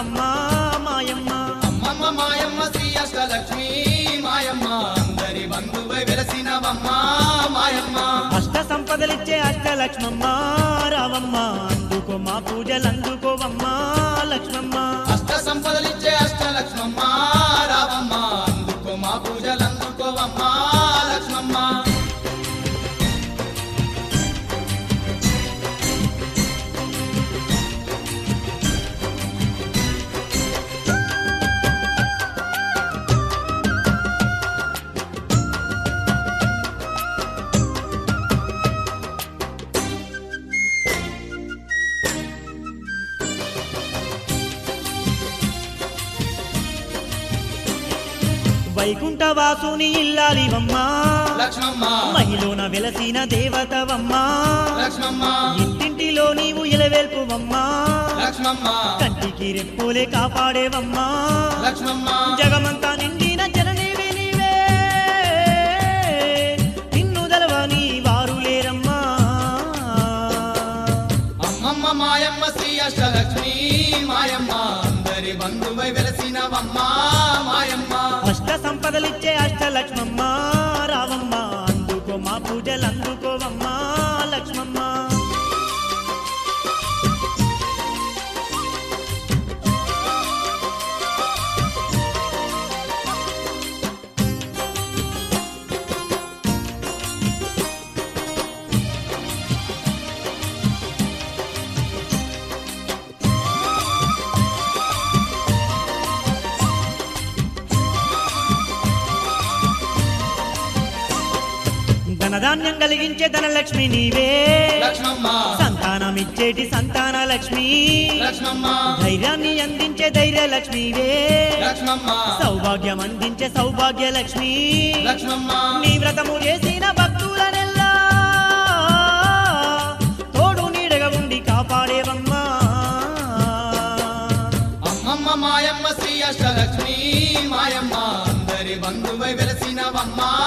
వెలసినవమ్మా మాయమ్మ. అమ్మమ్మ మాయమ్మ శ్రీ అష్టలక్ష్మి మాయమ్మ. అందరి బంధువై వెలసినవమ్మ మాయమ్మ. అష్ట సంపదలిచ్చే అష్టలక్ష్మమ్మ రావమ్మ. అందుకో మా పూజలు అందుకోవమ్మా లక్ష్మమ్మ. అష్ట సంపదలిచ్చే అష్టలక్ష్మమ్మ వైకుంఠ వాసుని ఇల్లాలివమ్మా. లక్ష్మమ్మ. మహిళన వెలసిన దేవతవమ్మా. లక్ష్మమ్మ. ఇంటింటిలో నీవు ఇలవేల్పువమ్మా. కంటికి రెప్పులే కాపాడేవమ్మా. జగమంతా నిండిన జననీవి నీవే. నిన్ను దలవని వారు లేరమ్మా. అమ్మమ్మ మాయమ్మ శ్రీ అష్టలక్ష్మి మాయమ్మ. అందరి బంధువై వెలసినవమ్మ మాయమ్మ. అష్ట సంపదలిచ్చే అష్టలక్ష్మమ్మ రావమ్మ అందుకో మా పూజలు అందుకోవమ్మా లక్ష్మమ్మ. ధనధాన్యం కలిగించే ధనలక్ష్మి నీవే. లక్ష్మమ్మ. సంతానం ఇచ్చేటి సంతాన లక్ష్మి. ధైర్యాన్ని అందించే ధైర్య లక్ష్మివే. సౌభాగ్యం అందించే సౌభాగ్య లక్ష్మి. నీ వ్రతము చేసిన భక్తులనెల్లా. తోడు నీడగా ఉండి కాపాడేవమ్మా. అమ్మమ్మ మాయమ్మ శ్రీ అష్టలక్ష్మి. మాయమ్మ అందరి బంధువై వెలసినవమ్మ.